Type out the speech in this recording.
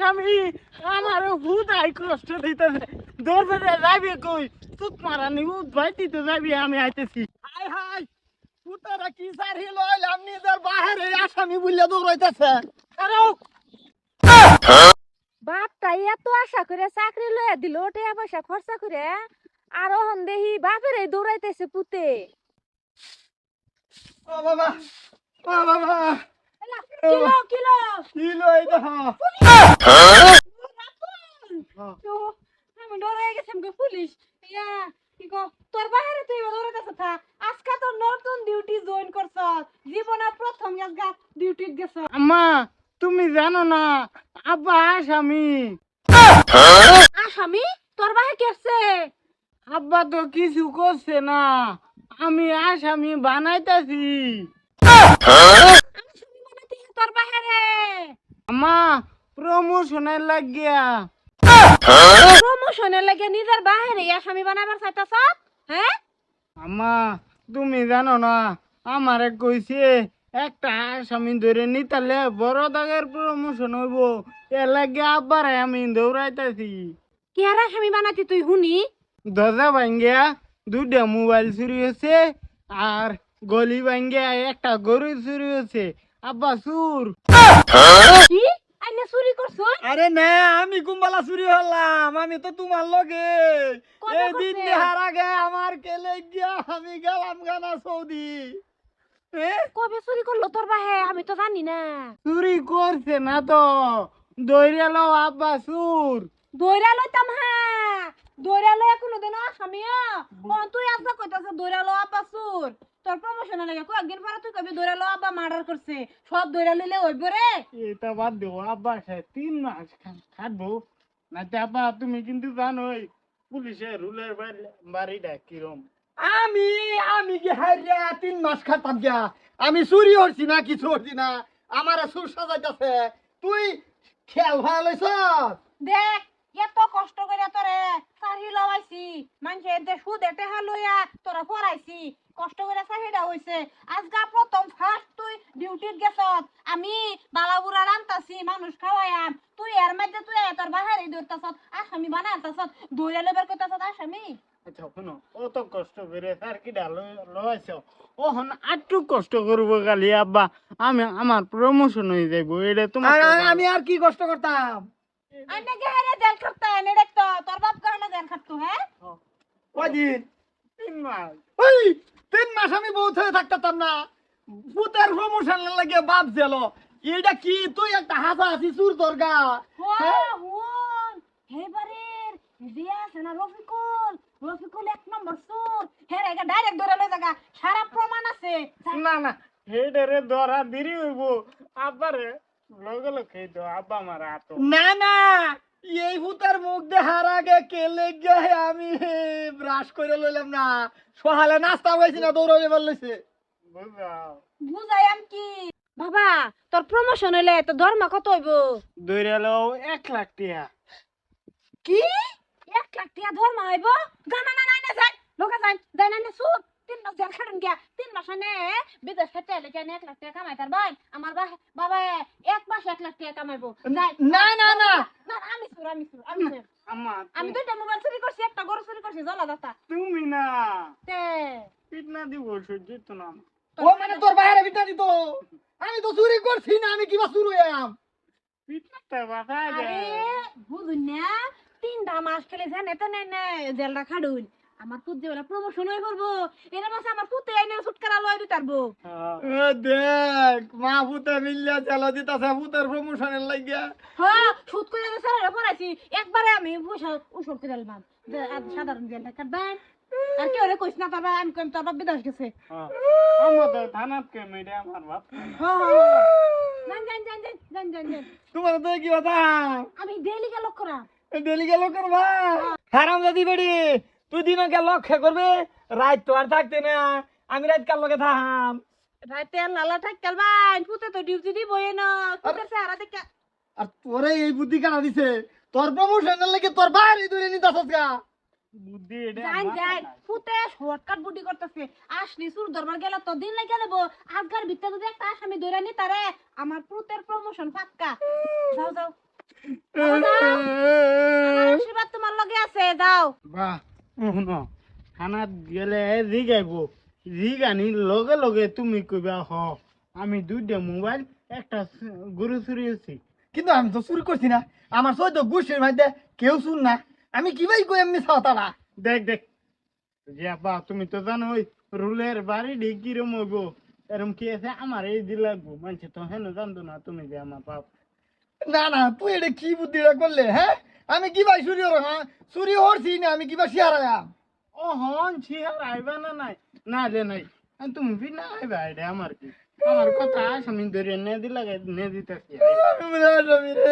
আসামি আমার হুদাই কষ্ট দৌড়বে যাবি কই? তুত মারানি উদ ভাই দিতে যাবি আমি আইতেছি। হাই হাই পুতারা কি সারি লইলাম নিজের বাহারে আসামি বললে দৌড়াইতেছে। আরে বাপটা এত আশা করে চাকরি লইয়া দিল টাকা পয়সা খরচা করে। আর ওহন দেহি বাপের এই দৌড়াইতেছে পুতে। ও বাবা ও বাবা। কিলো কিলো। কি লই দেখ। আমি ডরে গেছি আমাকে পুলিশ ইয়া কি কো তোর বাইরে তুই দৌড়াইতেছ থা। আজকে তো নতুন ডিউটি জয়েন করছ। জীবনের প্রথম আজকে ডিউটি গেছ। আম্মা তুমি জানো না আব্বা আসামি। আসামি? তোর বাইরে কেছে আব্বা তো কিছু করছে না। আমি আসামি বানাইতেছি। তোর বাইরে আম্মা প্রমোশনের লাগিয়া। প্রমোশনের লাগে নিজের বানাবার চাইতাছ? হ্যাঁ আম্মা তুমি জানো না আমারে কইছে একটা আসামি ধরে নিতালে বড় দাগের প্রমোশন হইব। এর লাগে আব্বার আমি দৌড়াইতেছি। কি আর আসামি বানাতি তুই হুনি? দরজা ভাঙ্গিয়া দুটা মোবাইল চুরি হয়েছে আর গলি ভাঙ্গিয়া একটা গরু চুরি হয়েছে আব্বা চুর। কি? আইনে চুরি করছ? আরে না আমি কুম্বালা চুরি হলাম আমি তো তোমার লগে। এই দিন? দেহার আগে আমার কেলে গিয়া আমি গেলাম গানা সৌদি। এ? কবে চুরি করল তোর বাহে? আমি তো জানি না। চুরি করছে না তো। দৌড়ে লো আব্বা চুর। দৌড়া লইতাম হ্যাঁ। দৌড়া লই কোনোদিন আসামি কোন তুই আজকে কইতাছ দৌড়া লো আব্বা চুর। তোর প্রমোশন লাগে কয়েকদিন পরে তুই কবি দৌড়া লো আব্বা মার্ডার করছে। সব দৌড়া লইলে হইব রে। এটা বাদ দেবো আব্বা সে তিন মাস খাটবো। না আব্বা তুমি কিন্তু জানোই পুলিশের রুলের বাড়িটা কিরম। আমি আমি কি হারিয়া তিন মাস খাতাম গিয়া? আমি চুরি হচ্ছি না কিছু হচ্ছি না। আমার সুর সাজাইতেছে। তুই খেল ভালো দেখ এত কষ্ট করে তোরে চাকরি লওয়াইছি মানুষে এতে সুদ লইয়া তোরা পড়াইছি। কষ্ট করে চাকরিটা হইছে। আজকা প্রথম ফার্স্ট তুই ডিউটিত গেছত। আমি বালাবুড়া রান্তাছি মানুষ খাওয়াইয়াম। তুই এর মধ্যে তুই তোর বাহারে দৌড়তাছত আসামি বানাতাছত দৌড়ে লইবার কইতাছত আসামি? আচ্ছা শুনো অত কষ্ট করে স্যার কি ডাল ওহন আটটু কষ্ট করব খালি আব্বা। আমি আমার প্রমোশন হয়ে যাইব এটা তোমার আমি আর কি কষ্ট করতাম? আন্নে গেহারে জেল খাটতা এনে দেখতো তোর বাপ কারণে জেল খাটতো হ্যাঁ? কদিন তিন মাস। ওই তিন মাস আমি বউ হয়ে থাকতাম না। পুতের প্রমোশন লাগে বাপ জেল। এটা কি তুই একটা হাসা হাসি চুর দরগা হেবারের যে না রফিকুল। রফিকুল এক নম্বর সুর। হ্যাঁ রে ডাইরেক্ট ধরে লই জায়গা। সারা প্রমাণ আছে। না না হেডেরে ধরা দেরি হইব। আব্বারে লগে লগে খেয়ে দাও। আব্বা আমার হাত না না। এই ভূতের মুখ দেখার আগে কেলে গিয়ে আমি ব্রাশ করে লইলাম না। সহালে নাস্তা হয়েছি না দৌড়াবে বললেছে। বুঝাই আম কি? বাবা তোর প্রমোশন হইলে তো দরমা কত হইব? দৌড়ে লও এক লাখ টিয়া। কি? এক লাখ টাকা দরমা হইব? জানা না নাই না যাই লোকে যাই যাই না না সুদ তিন মাস জেল খাটুন গিয়া। তিন মাস নে বিদেশ খেতে এলে কেন এক লাখ টাকা কামাই তার ভাই আমার বাবা এক মাস এক লাখ টাকা কামাইবো। না না না। আমি আমি আমি আমি দুইটা মোবাইল চুরি করছি একটা গরু চুরি করছি জ্বলা দাতা। তুমি না। তে। পিটনা দিব সহ্য তো না। ও মানে তোর বাইরে পিটনা দিত। আমি তো চুরি করছি না আমি কিবা চুরি হইয়াম পিটনাটা বাতা আরে বুঝুন না তিনটা মাস খেলে জানে তো না জেলটা খাডুন। আমার পুত যে প্রমোশন হয়ে পড়ব এর মাসে আমার পুতে এনে ছুটকারা লয় দিতে পারব দেখ মা পুতে মিল্লা চালা দিতাছে পুতের প্রমোশনের লাগিয়া। হ্যাঁ সুদ করে যে স্যারেরা পড়াইছি একবারে আমি পয়সা উসর করে আর সাধারণ জেলটা কাটবেন আর কেউ রে কইস না তবে আমি কইম তোর বাপ বিদেশ গেছে। আমার তো থানাত কে মেরে আমার বাপ জান জান জান জান জান জান জান তোমার তো কি কথা। আমি ডেইলি গেল করা। ডেলি গেল করবা। হারাম দাদি বেড়ি তুই দিন কে লক্ষ্য করবে? রাত তো আর থাকতে না। আমি রাত কার লগে থাম রাতে লালা ঠাক কালবাই পুতে তো ডিউটি দিব না। সারা দেখে আর তোরে এই বুদ্ধি কানা দিছে? তোর প্রমোশনের লাগে তোর বাইরে নিতাছস গা। বুদ্ধি এটা জান জান পুতে শর্টকাট বুদ্ধি করতেছে। আসলি সুর দরবার গেলে তো দিন লাগে দেব। আজকার ভিতরে যদি একটা আসামি ধরে নি তারে আমার পুতের প্রমোশন পাক্কা। যাও যাও। আশীর্বাদ তোমার লগে আছে যাও। বাহ। শুনো খানাত গেলে জিগাইব জিগানি লগে লগে তুমি কইবা হ আমি দুইটা মোবাইল একটা গরু চুরি আছি। কিন্তু আমি তো চুরি করছি না। আমার সই তো গুষ্টির মধ্যে কেউ শুন না। আমি কীভাবে কই এমনি ছাওতালা দেখ দেখ। যে আপা তুমি তো জানো ওই রুলের বাড়ি ঢিক কিরম হইব। এরম কি আছে? আমার এই দি লাগবো। মানুষ তো হেন জানতো না তুমি যে আমার বাপ। না না তুই এটা কি বুদ্ধিটা করলে হ্যাঁ? আমি কীভাবে চুরি হর হ্যাঁ চুরি হরছি না? আমি কিবা শিয়ারায়া ও হন শিয়ার আইবা না নাই? না রে নাই। তুমি বি না আইবা এটা আমার কি? আমার কথা আসামি ধরে নে দিলা নে দিতেছি আমি রে